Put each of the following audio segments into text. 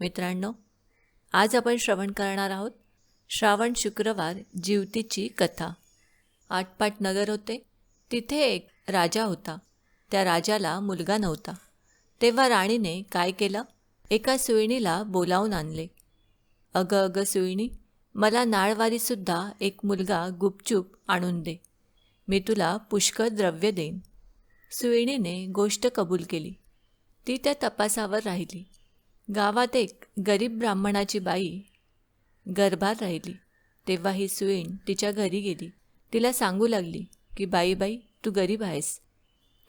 मित्रांनो आज आपण श्रवण करणार आहोत श्रावण शुक्रवार जीवतीची कथा. आटपाट नगर होते तिथे एक राजा होता. त्या राजाला मुलगा नव्हता. तेव्हा राणीने काय केलं? एका सुईणीला बोलावून आणले. अगं अगं सुईणी मला नाळवारीसुद्धा एक मुलगा गुपचूप आणून दे. मी तुला पुष्कळ द्रव्य देईन. सुईणीने गोष्ट कबूल केली. ती त्या तपासावर राहिली. गावात एक गरीब ब्राह्मणाची बाई गर्भात राहिली. तेव्हा ही सुईण तिच्या घरी गेली. तिला सांगू लागली की बाई बाई तू गरीब आहेस.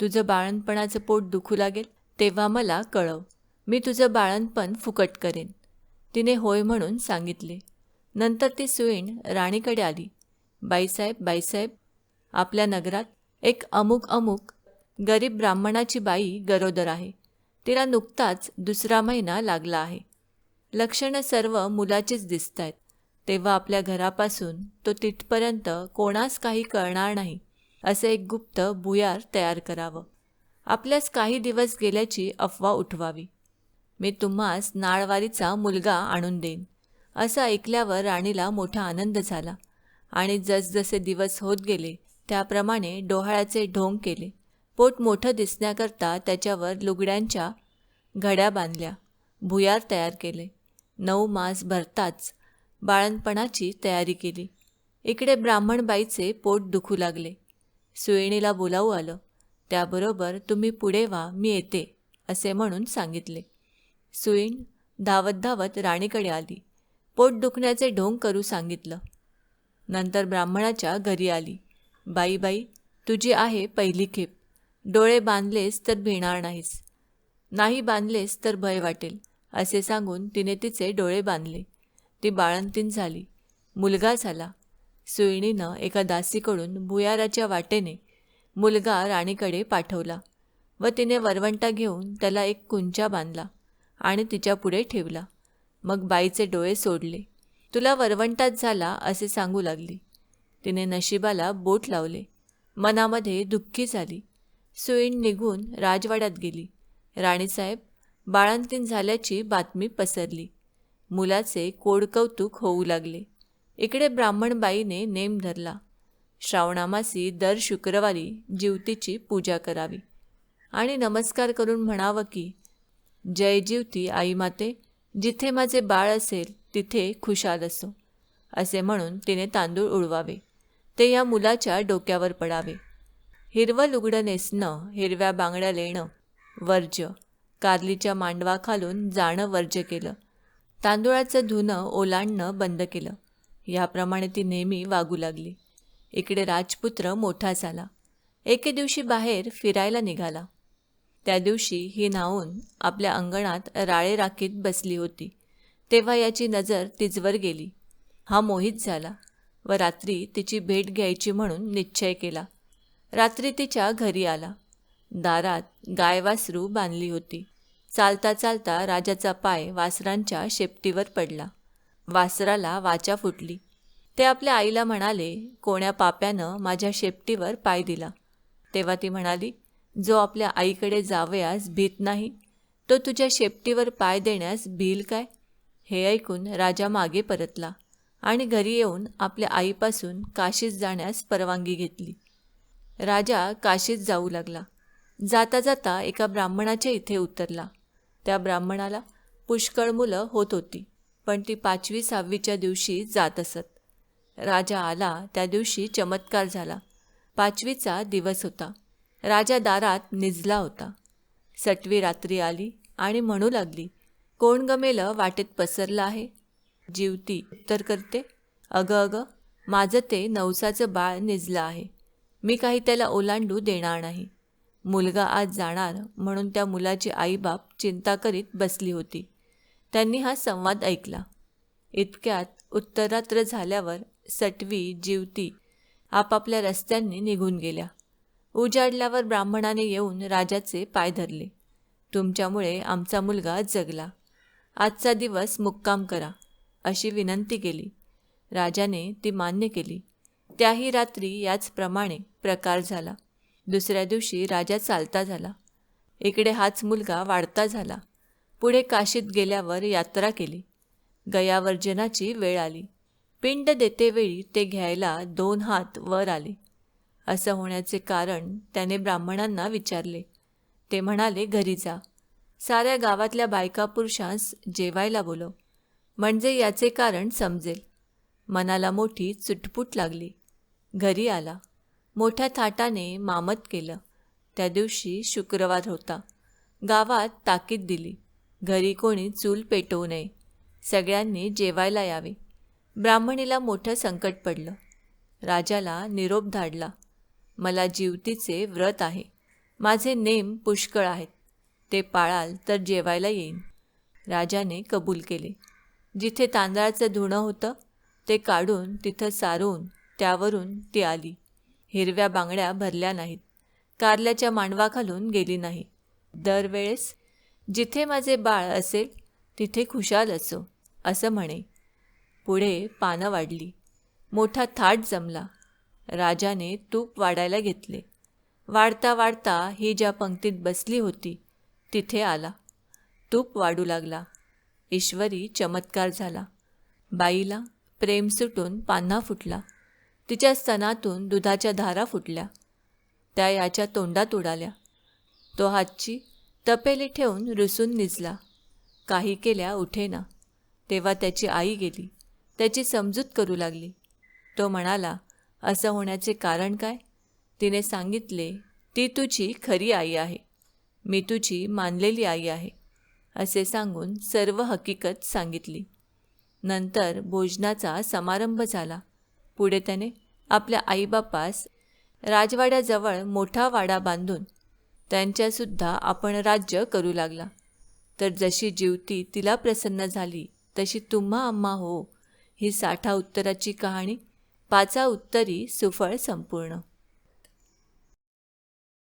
तुझं बाळणपणाचं पोट दुखू लागेल. तेव्हा मला कळव. मी तुझं बाळणपण फुकट करेन. तिने होय म्हणून सांगितले. नंतर ती सुईण राणीकडे आली. बाईसाहेब बाईसाहेब आपल्या नगरात एक अमुक अमुक गरीब ब्राह्मणाची बाई गरोदर आहे. तिला नुकताच दुसरा महिना लागला आहे. लक्षणं सर्व मुलाचीच दिसत आहेत तेव्हा आपल्या घरापासून तो तिथपर्यंत कोणास काही कळणार नाही असं एक गुप्त भुयार तयार करावं. आपल्यास काही दिवस गेल्याची अफवा उठवावी. मी तुम्हास नाळवारीचा मुलगा आणून देईन. असं ऐकल्यावर राणीला मोठा आनंद झाला. आणि जसजसे दिवस होत गेले त्याप्रमाणे डोहाळ्याचे ढोंग केले. पोट मोठं दिसण्याकरता त्याच्यावर लुगड्यांच्या घड्या बांधल्या. भुयार तयार केले. नऊ मास भरताच बाळणपणाची तयारी केली. इकडे ब्राह्मण बाईचे पोट दुखू लागले. सुयणीला बोलावू आलं. त्याबरोबर तुम्ही पुढे व्हा मी येते असे म्हणून सांगितले. सुईण धावत धावत राणीकडे आली. पोट दुखण्याचे ढोंग करू सांगितलं. नंतर ब्राह्मणाच्या घरी आली. बाई बाई तुझी आहे पहिली खेप. डोळे बांधलेस तर भिणार नाहीस. नाही बांधलेस तर भय वाटेल असे सांगून तिने तिचे डोळे बांधले. ती बाळंतीन झाली. मुलगा झाला. सुईणीनं एका दासीकडून भुयाराच्या वाटेने मुलगा राणीकडे पाठवला व तिने वरवंटा घेऊन त्याला एक कुंचा बांधला आणि तिच्या पुढे ठेवला. मग बाईचे डोळे सोडले. तुला वरवंटात झाला असे सांगू लागली तिने नशिबाला बोट लावले. मनामध्ये दुःखी झाली. सुईण निघून राजवाड्यात गेली. राणीसाहेब बाळंतीण झाल्याची बातमी पसरली. मुलाचे कोडकौतुक होऊ लागले. इकडे ब्राह्मणबाईने नेम धरला. श्रावणामासी दर शुक्रवारी जीवतीची पूजा करावी. आणि नमस्कार करून म्हणावं की जय जीवती आई माते जिथे माझे बाळ असेल तिथे खुशाल असो असे म्हणून तिने तांदूळ उडवावे. ते या मुलाच्या डोक्यावर पडावे. हिरवं लुगडं नेसणं हिरव्या बांगड्या लेणं वर्ज्य. कारलीच्या मांडवाखालून जाणं वर्ज्य केलं. तांदुळाचं धुणं ओलांडणं बंद केलं. याप्रमाणे ती नेहमी वागू लागली. इकडे राजपुत्र मोठा झाला एके दिवशी बाहेर फिरायला निघाला. त्या दिवशी ही न्हावून आपल्या अंगणात राळे राखीत बसली होती. तेव्हा याची नजर तिजवर गेली. हा मोहित झाला व रात्री तिची भेट घ्यायची म्हणून निश्चय केला. रात्री तिच्या घरी आला. दारात गायवासरू बांधली होती. चालता चालता राजाचा पाय वासरांच्या शेपटीवर पडला. वासराला वाचा फुटली. ते आपल्या आईला म्हणाले कोण्या पाप्यानं माझ्या शेपटीवर पाय दिला? तेव्हा ती म्हणाली जो आपल्या आईकडे जावयास भीत नाही तो तुझ्या शेपटीवर पाय देण्यास भील काय? हे ऐकून राजा मागे परतला आणि घरी येऊन आपल्या आईपासून काशीत जाण्यास परवानगी घेतली. राजा काशीत जाऊ लागला. जाता जाता एका ब्राह्मणाच्या इथे उतरला. त्या ब्राह्मणाला पुष्कळ मुलं होत होती पण ती पाचवी सहावीच्या दिवशी जात असत. राजा आला त्या दिवशी चमत्कार झाला. पाचवीचा दिवस होता. राजा दारात निजला होता. सटवी रात्री आली आणि म्हणू लागली कोण गमेलं वाटेत पसरलं आहे? जीवती उत्तर करते अगं अगं माझं ते नवसाचं बाळ निजलं आहे. मी काही त्याला ओलांडू देणार नाही. मुलगा आज जाणार म्हणून त्या मुलाची आईबाप चिंता करीत बसली होती. त्यांनी हा संवाद ऐकला. इतक्यात उत्तरात्र झाल्यावर सटवी जीवती आपापल्या रस्त्यांनी निघून गेल्या. उजाडल्यावर ब्राह्मणाने येऊन राजाचे पाय धरले. तुमच्यामुळे आमचा मुलगा जगला. आजचा दिवस मुक्काम करा अशी विनंती केली. राजाने ती मान्य केली. त्याही रात्री याचप्रमाणे प्रकार झाला. दुसऱ्या दिवशी राजा चालता झाला. इकडे हाच मुलगा वाढता झाला. पुढे काशीत गेल्यावर यात्रा केली. गयावर्जनाची वेळ आली. पिंड देतेवेळी ते घ्यायला दोन हात वर आले. असं होण्याचे कारण त्याने ब्राह्मणांना विचारले. ते म्हणाले घरी जा. साऱ्या गावातल्या बायका पुरुषांस जेवायला बोलव. म्हणजे याचे कारण समजेल. मनाला मोठी चुटपुट लागली. घरी आला. मोठ्या थाटाने मामत केलं. त्या दिवशी शुक्रवार होता. गावात ताकीद दिली. घरी कोणी चूल पेटवू नये. सगळ्यांनी जेवायला यावे. ब्राह्मणीला मोठं संकट पडलं. राजाला निरोप धाडला. मला जीवतीचे व्रत आहे. माझे नेम पुष्कळ आहेत. ते पाळाल तर जेवायला येईन. राजाने कबूल केले. जिथे तांदळाचं धुणं होतं ते काढून तिथं सारून त्यावरून ती आली. हिरव्या बांगड्या भरल्या नाहीत. कारल्याच्या मांडवाखालून गेली नाही. दरवेळेस जिथे माझे बाळ असेल तिथे खुशाल असो असं म्हणे. पुढे पानं वाढली. मोठा थाट जमला. राजाने तूप वाढायला घेतले. वाढता वाढता ही ज्या पंक्तीत बसली होती तिथे आला. तूप वाढू लागला. ईश्वरी चमत्कार झाला. बाईला प्रेम सुटून पान्हा फुटला. तिच्या स्तनातून दुधाच्या धारा फुटल्या. त्या याच्या तोंडात उडाल्या. तो हातची तपेली ठेवून रुसून निजला. काही केल्या उठेना. तेव्हा त्याची आई गेली. त्याची समजूत करू लागली. तो म्हणाला असं होण्याचे कारण काय? तिने सांगितले ती तुझी खरी आई आहे. मी तुझी मानलेली आई आहे. असे सांगून सर्व हकीकत सांगितली. नंतर भोजनाचा समारंभ झाला. पुढे त्याने आपल्या आईबापास राजवाड्याजवळ मोठा वाडा बांधून त्यांच्यासुद्धा आपण राज्य करू लागला. तर जशी जीवती तिला प्रसन्न झाली तशी तुम्हा आम्हा हो. ही साठा उत्तराची कहाणी पाचा उत्तरी सुफळ संपूर्ण.